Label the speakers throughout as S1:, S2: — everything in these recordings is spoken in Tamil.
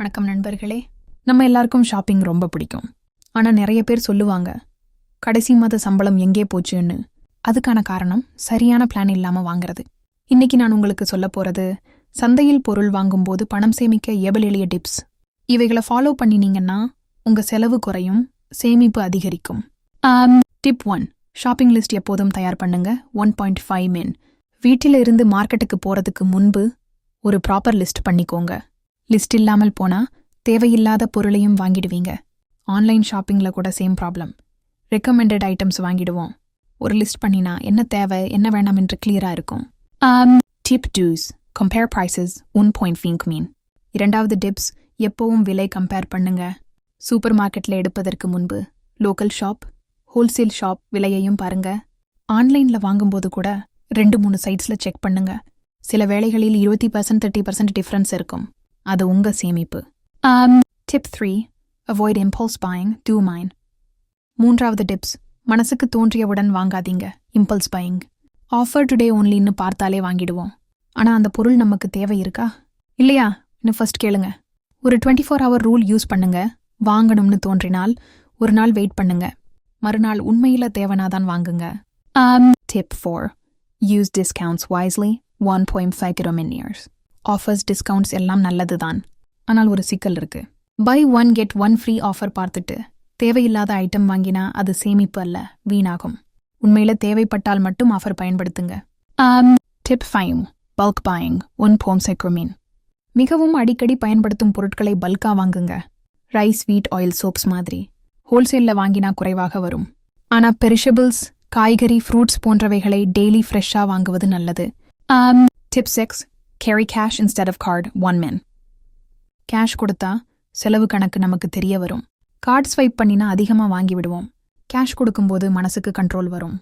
S1: வணக்கம் நண்பர்களே. நம்ம எல்லாருக்கும் ஷாப்பிங் ரொம்ப பிடிக்கும். ஆனால் நிறைய பேர் சொல்லுவாங்க கடைசி மாத சம்பளம் எங்கே போச்சுன்னு. அதுக்கான காரணம் சரியான பிளான் இல்லாமல் வாங்குறது. இன்னைக்கு நான் உங்களுக்கு சொல்ல போறது சந்தையில் பொருள் வாங்கும்போது பணம் சேமிக்க எபல் எளிய டிப்ஸ்? இவைகளை ஃபாலோ பண்ணினீங்கன்னா உங்க செலவு குறையும் சேமிப்பு அதிகரிக்கும். டிப் ஒன் ஷாப்பிங் லிஸ்ட் எப்போதும் தயார் பண்ணுங்க. ஒன் பாயிண்ட் ஃபைவ் மின் வீட்டில இருந்து மார்க்கெட்டுக்கு போறதுக்கு முன்பு ஒரு ப்ராப்பர் லிஸ்ட் பண்ணிக்கோங்க. லிஸ்ட் இல்லாமல் போனா தேவையில்லாத பொருளையும் வாங்கிடுவீங்க. ஆன்லைன் ஷாப்பிங்ல கூட சேம் ப்ராப்ளம். ரெக்கமெண்டட் ஐட்டம்ஸ் வாங்கிடுவோம். ஒரு லிஸ்ட் பண்ணினா என்ன தேவை என்ன வேண்டாம் என்று கிளியரா இருக்கும். Tip two compare prices one point Fink மீன் இரண்டாவது டிப்ஸ் எப்பவும் விலை கம்பேர் பண்ணுங்க. சூப்பர் மார்க்கெட்ல எடுப்பதற்கு முன்பு லோக்கல் ஷாப் ஹோல்சேல் ஷாப் விலையையும் பாருங்க. ஆன்லைன்ல வாங்கும்போது கூட ரெண்டு மூணு சைட்ஸ்ல செக் பண்ணுங்க. சில வேளைகளில் இருபத்தி பர்சன்ட் தேர்ட்டி பர்சன்ட் டிஃப்ரென்ஸ் இருக்கும். அது உங்க சேமிப்பு. Tip three avoid impulse buying டூ மைன் மூன்றாவது டிப்ஸ் மனசுக்கு தோன்றியவுடன் வாங்காதீங்க இம்பல்ஸ் பையிங் ஆஃபர் டுடே ஒன்லின்னு பார்த்தாலே வாங்கிடுவோம். ஆனா அந்த பொருள் நமக்கு தேவை இருக்கா? இல்லையா? இன்னும் ஃபர்ஸ்ட் கேளுங்க. ஒரு twenty four hour rule use பண்ணுங்க. வாங்கணும்னு தோன்றினால் ஒரு நாள் வெயிட் பண்ணுங்க. மறுநாள் உண்மையில தேவனாதான் வாங்குங்க. Tip four use discounts wisely one point five கிலோமினியர்ஸ் offers discounts எல்லாம் நல்லது தான் ஆனால் ஒரு சிக்கல் இருக்கு. Buy one get one free offer பார்த்துட்டு தேவையில்லாத ஐட்டம் வாங்கினா அது சேமிப்பு அல்ல வீணாகும். உண்மையில தேவைப்பட்டால் மட்டும் ஆஃபர் பயன்படுத்துங்க. Tip five bulk buying one போம் செக்ரோமீன் மிகவும் அடிக்கடி பயன்படுத்தும் பொருட்களை பல்காக வாங்குங்க. ரைஸ் வீட் ஆயில் சோப்ஸ் மாதிரி. ஹோல்சேலில் வாங்கினா குறைவாக வரும். ஆனால் பெரிஷபிள்ஸ் காய்கறி ஃப்ரூட்ஸ் போன்றவைகளை டெய்லி ஃப்ரெஷ்ஷாக வாங்குவது நல்லது. Um, tip six carry cash instead of card one men cash கொடுத்தா செலவு கணக்கு நமக்கு தெரிய வரும். கார்டு ஸ்வைப் பண்ணினா அதிகமா வாங்கி விடுவோம். கேஷ் கொடுக்கும்போது மனசுக்கு கண்ட்ரோல் வரும்.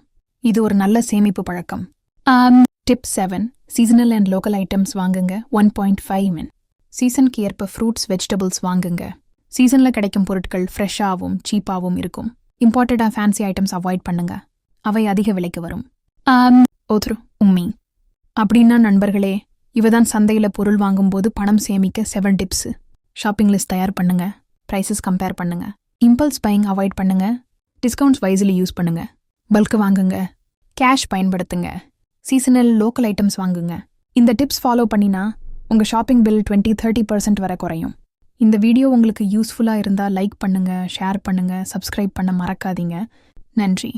S1: இது ஒரு நல்ல சேமிப்பு பழக்கம். Tip seven seasonal and local items வாங்குங்க ஒன் பாயிண்ட் ஃபைவ் மென் சீசனுக்கு ஏற்ப ஃப்ரூட்ஸ் வெஜிடபிள்ஸ் வாங்குங்க. சீசன்ல கிடைக்கும் பொருட்கள் ஃப்ரெஷ்ஷாகவும் சீப்பாகவும் இருக்கும். இம்பார்ட்டடா ஃபேன்சி ஐட்டம்ஸ் அவாய்ட் பண்ணுங்க. அவை அதிக விலைக்கு வரும். Um, ஓத்ரு உம்மி. அப்படின்னா நண்பர்களே இவதான் சந்தையில் பொருள் வாங்கும்போது பணம் சேமிக்க செவன் டிப்ஸ் ஷாப்பிங் லிஸ்ட் தயார் பண்ணுங்க. ப்ரைஸஸ் கம்பேர் பண்ணுங்க. இம்பல்ஸ் பையிங் அவாய்ட் பண்ணுங்க. டிஸ்கவுண்ட்ஸ் வைஸ்லி யூஸ் பண்ணுங்க. பல்க் வாங்குங்க. கேஷ் பயன்படுத்துங்க. சீசனல் லோக்கல் ஐட்டம்ஸ் வாங்குங்க. இந்த டிப்ஸ் ஃபாலோ பண்ணினா உங்கள் shopping bill twenty thirty percent வரை குறையும். இந்த வீடியோ உங்களுக்கு யூஸ்ஃபுல்லாக இருந்தால் லைக் பண்ணுங்கள் ஷேர் பண்ணுங்கள் சப்ஸ்கிரைப் பண்ண மறக்காதீங்க. நன்றி.